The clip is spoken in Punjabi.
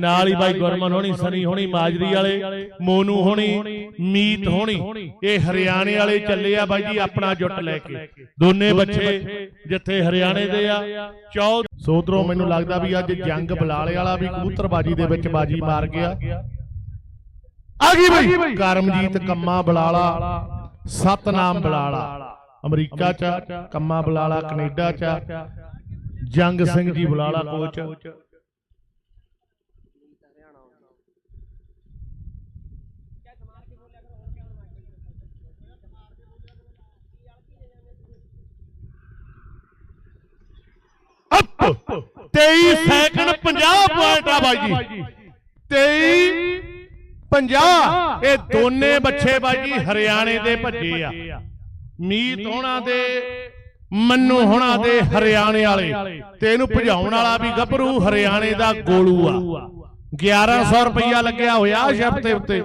ਨਾਲ ਹੀ ਬਾਈ ਗੁਰਮਨ ਹੋਣੀ ਸਨੀ ਹੋਣੀ ਮਾਜਰੀ ਵਾਲੇ ਮੋਨੂ ਹੋਣੀ ਮੀਤ ਹੋਣੀ ਇਹ ਹਰਿਆਣੇ ਵਾਲੇ ਚੱਲੇ ਆ ਬਾਈ ਜੀ ਆਪਣਾ ਜੁੱਟ ਲੈ ਕੇ। ਦੋਨੇ ਬੱਚੇ ਜਿੱਥੇ ਹਰਿਆਣੇ ਦੇ ਆ। ਚੌ ਸੋਦਰੋਂ ਮੈਨੂੰ ਲੱਗਦਾ ਵੀ ਅੱਜ ਜੰਗ ਬਲਾਲੇ ਵਾਲਾ ਵੀ ਕਬੂਤਰਬਾਜੀ ਦੇ ਵਿੱਚ ਬਾਜੀ ਮਾਰ ਗਿਆ। ਆ ਗਈ ਬਈ। ਕਰਮਜੀਤ ਕੰਮਾ ਬਲਾਲਾ। ਸਤਨਾਮ ਬਲਾਲਾ। ਅਮਰੀਕਾ ਚ ਕੰਮਾ ਬਲਾਲਾ ਕੈਨੇਡਾ ਚ। ਜੰਗ ਸਿੰਘ ਜੀ ਬਲਾਲਾ ਕੋਚ। 23 ਸੈਕਿੰਡ 50 ਪੁਆਇੰਟ ਆ ਬਾਈ ਜੀ। 23 50 ਇਹ ਦੋਨੇ ਬੱਚੇ ਬਾਈ ਜੀ ਹਰਿਆਣੇ ਦੇ ਭੱਜੇ ਆ। ਮੀਤ ਹੋਣਾ ਦੇ ਮੰਨੂ ਹੋਣਾ ਦੇ ਹਰਿਆਣੇ ਵਾਲੇ। ਤੇ ਇਹਨੂੰ ਭਜਾਉਣ ਵਾਲਾ ਵੀ ਗੱਭਰੂ ਹਰਿਆਣੇ ਦਾ ਗੋਲੂ ਆ। 1100 ਰੁਪਇਆ ਲੱਗਿਆ ਹੋਇਆ ਸ਼ਬਦ ਦੇ ਉੱਤੇ।